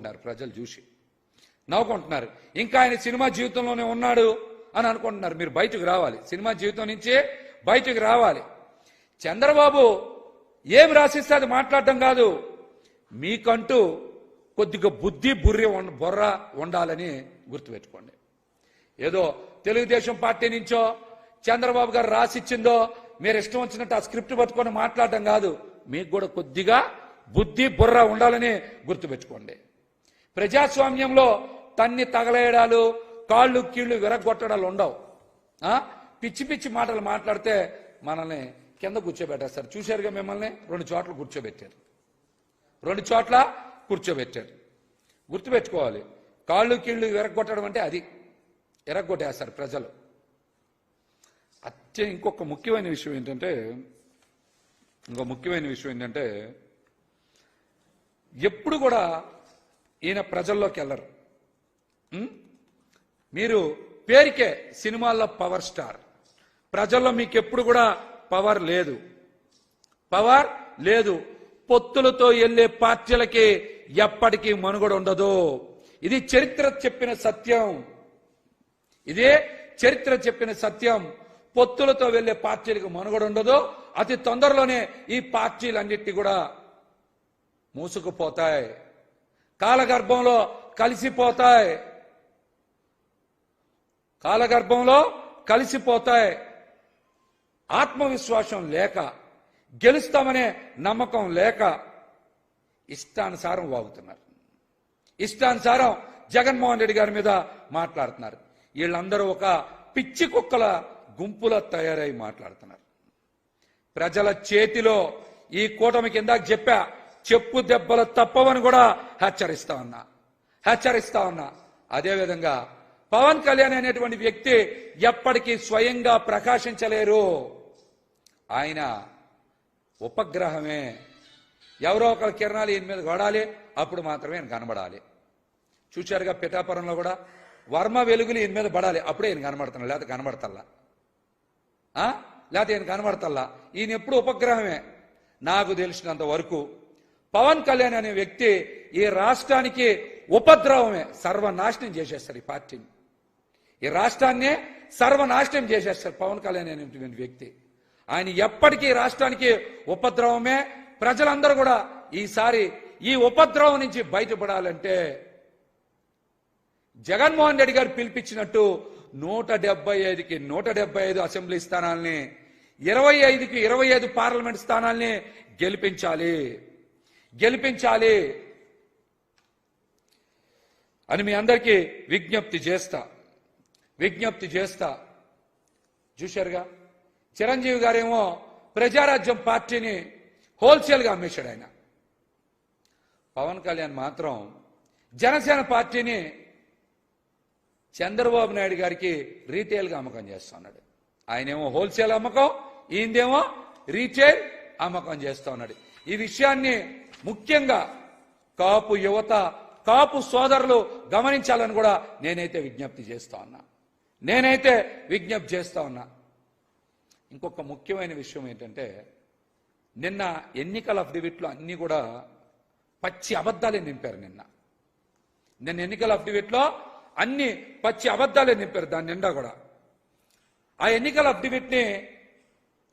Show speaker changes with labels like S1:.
S1: నవ్వుకుంటున్నారు ప్రజలు చూసి. నవ్వుకుంటున్నారు. ఇంకా ఆయన సినిమా జీవితంలోనే ఉన్నాడు అని అనుకుంటున్నారు. మీరు బయటకు రావాలి. సినిమా జీవితం నుంచే బయటకు రావాలి. చంద్రబాబు ఏం రాసిస్తే అది మాట్లాడటం కాదు. మీకంటూ కొద్దిగా బుద్ధి బుర్రి బొర్ర ఉండాలని గుర్తుపెట్టుకోండి. ఏదో తెలుగుదేశం పార్టీ నుంచో చంద్రబాబు గారు రాసిచ్చిందో మీరు ఇష్టం వచ్చినట్టు ఆ స్క్రిప్ట్ పట్టుకొని మాట్లాడటం కాదు. మీకు కూడా కొద్దిగా బుద్ధి బుర్ర ఉండాలని గుర్తుపెట్టుకోండి. ప్రజాస్వామ్యంలో తన్ని తగలేయడాలు కాళ్ళు కీళ్ళు విరగొట్టడాలు ఉండవు. పిచ్చి పిచ్చి మాటలు మాట్లాడితే మనల్ని కింద కూర్చోబెట్టేస్తారు చూశారుగా మిమ్మల్ని? రెండు చోట్ల కూర్చోబెట్టారు. రెండు చోట్ల కూర్చోబెట్టారు. గుర్తుపెట్టుకోవాలి. కాళ్ళు కీళ్ళు విరగొట్టడం అంటే అది. విరగొట్టేస్తారు ప్రజలు. అత్య ఇంకొక ముఖ్యమైన విషయం ఏంటంటే ఇంకో ముఖ్యమైన విషయం ఏంటంటే ఎప్పుడు కూడా ఈయన ప్రజల్లోకి వెళ్ళరు. మీరు పేరుకే సినిమాల్లో పవర్ స్టార్. ప్రజల్లో మీకు ఎప్పుడు కూడా పవర్ లేదు. పవర్ లేదు. పొత్తులతో వెళ్ళే పార్టీలకి ఎప్పటికీ మనుగడ ఉండదు. ఇది చరిత్ర చెప్పిన సత్యం. ఇదే చరిత్ర చెప్పిన సత్యం. పొత్తులతో వెళ్ళే పార్టీలకు మనుగడ ఉండదు. అతి తొందరలోనే ఈ పార్టీలన్నిటి కూడా మూసుకుపోతాయి. కాలగర్భంలో కలిసిపోతాయి. కాలగర్భంలో కలిసిపోతాయి. ఆత్మవిశ్వాసం లేక గెలుస్తామనే నమ్మకం లేక ఇష్టానుసారం వాగుతున్నారు. ఇష్టానుసారం జగన్మోహన్ రెడ్డి గారి మీద మాట్లాడుతున్నారు. వీళ్ళందరూ ఒక పిచ్చి కుక్కల గుంపుల తయారై మాట్లాడుతున్నారు. ప్రజల చేతిలో ఈ కూటమి కింద చెప్పా చెప్పు దెబ్బలు తప్పవని కూడా హెచ్చరిస్తా ఉన్నా. హెచ్చరిస్తా ఉన్నా. అదేవిధంగా పవన్ కళ్యాణ్ అనేటువంటి వ్యక్తి ఎప్పటికీ స్వయంగా ప్రకాశించలేరు. ఆయన ఉపగ్రహమే. ఎవరో ఒకరు కిరణాలు ఈయన మీద పడాలి అప్పుడు మాత్రమే ఆయన కనబడాలి. చూశారుగా పిఠాపురంలో కూడా వర్మ వెలుగులు ఈయన మీద పడాలి అప్పుడే ఈయన కనబడుతున్నాడు లేకపోతే కనబడతల్లా. లేకపోతే ఈయన కనబడతల్లా. ఈయన ఎప్పుడు ఉపగ్రహమే. నాకు తెలిసినంత వరకు పవన్ కళ్యాణ్ అనే వ్యక్తి ఈ రాష్ట్రానికి ఉపద్రవమే సర్వనాశనం చేసేస్తారు ఈ పార్టీని. ఈ రాష్ట్రాన్నే సర్వనాశనం చేసేస్తారు పవన్ కళ్యాణ్ అనేటువంటి వ్యక్తి. ఆయన ఎప్పటికీ రాష్ట్రానికి ఉపద్రవమే ప్రజలందరూ కూడా ఈసారి ఈ ఉపద్రవం నుంచి బయటపడాలంటే జగన్మోహన్ రెడ్డి గారు పిలిపించినట్టు నూట డెబ్బై ఐదుకి నూట డెబ్బై ఐదు అసెంబ్లీ స్థానాల్ని ఇరవై ఐదుకి ఇరవై ఐదు పార్లమెంట్ స్థానాల్ని గెలిపించాలి. గెలిపించాలి అని మీ అందరికీ విజ్ఞప్తి చేస్తా. విజ్ఞప్తి చేస్తా. చూశారుగా? చిరంజీవి గారేమో ప్రజారాజ్యం పార్టీని హోల్సేల్గా అమ్మేశాడు ఆయన. పవన్ కళ్యాణ్ మాత్రం జనసేన పార్టీని చంద్రబాబు నాయుడు గారికి రీటైల్గా అమ్మకం చేస్తున్నాడు. ఆయనేమో హోల్సేల్ అమ్మకం ఈయనదేమో రీటైల్ అమ్మకం చేస్తా ఉన్నాడు ఈ విషయాన్ని ముఖ్యంగా కాపు యువత కాపు సోదరులు గమనించాలని కూడా నేనైతే విజ్ఞప్తి చేస్తా ఉన్నా. నేనైతే విజ్ఞప్తి చేస్తా ఉన్నా. ఇంకొక ముఖ్యమైన విషయం ఏంటంటే నిన్న ఎన్నికల అఫిడవిట్లు అన్నీ కూడా పచ్చి అబద్ధాలే నింపారు నిన్న. నిన్న ఎన్నికల అఫిడవిట్లో అన్ని పచ్చి అబద్ధాలే నింపారు దాని నిండా కూడా. ఆ ఎన్నికల అఫిడవిట్ని